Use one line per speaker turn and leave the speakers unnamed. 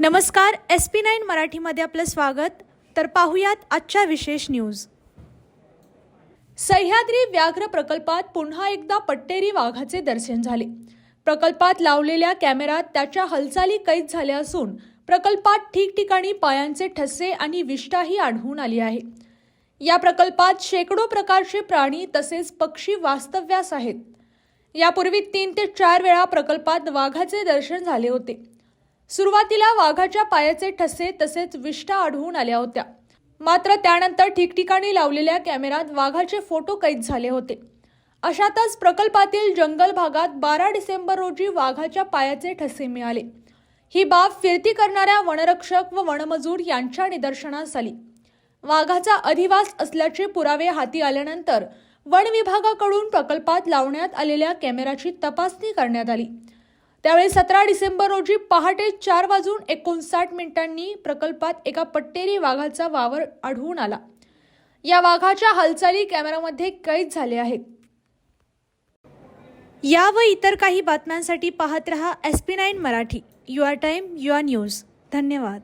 नमस्कार S P nine मराठीमध्ये आपलं स्वागत. तर पाहुयात आजच्या विशेष न्यूज. सह्याद्री व्याघ्र प्रकल्पात पुन्हा एकदा पट्टेरी वाघाचे दर्शन झाले. प्रकल्पात लावलेल्या कॅमेरात त्याच्या हालचाली कैद झाल्या असून प्रकल्पात ठिकठिकाणी पायांचे ठसे आणि विष्ठाही आढळून आली आहे. या प्रकल्पात शेकडो प्रकारचे प्राणी तसेच पक्षी वास्तव्यास आहेत. यापूर्वी तीन ते चार वेळा प्रकल्पात वाघाचे दर्शन झाले होते. सुरुवातीला वाघाच्या पायाचे ठसे तसेच विष्ठा आढळून आल्या होत्या. मात्र त्यानंतर ठिकठिकाणी लावलेल्या कॅमेरात वाघाचे फोटो कैद झाले होते. अशातच प्रकल्पातील जंगल भागात बारा डिसेंबर रोजी वाघाच्या पायाचे ठसे मिळाले. ही बाब फिरती करणाऱ्या वनरक्षक व वनमजूर यांच्या निदर्शनास आली. वाघाचा अधिवास असल्याचे पुरावे हाती आल्यानंतर वन विभागाकडून प्रकल्पात लावण्यात आलेल्या कॅमेऱ्याची तपासणी करण्यात आली. त्यावेळी सतरा डिसेंबर रोजी पहाटे चार वाजून एकोणसाठ मिनिटांनी प्रकल्पात एका पट्टेरी वाघाचा वावर आढळून आला. या वाघाच्या हालचाली कॅमेरामध्ये कैद झाले आहेत. या व इतर काही बातम्यांसाठी पाहत रहा S P nine Marathi. Your time your news. धन्यवाद.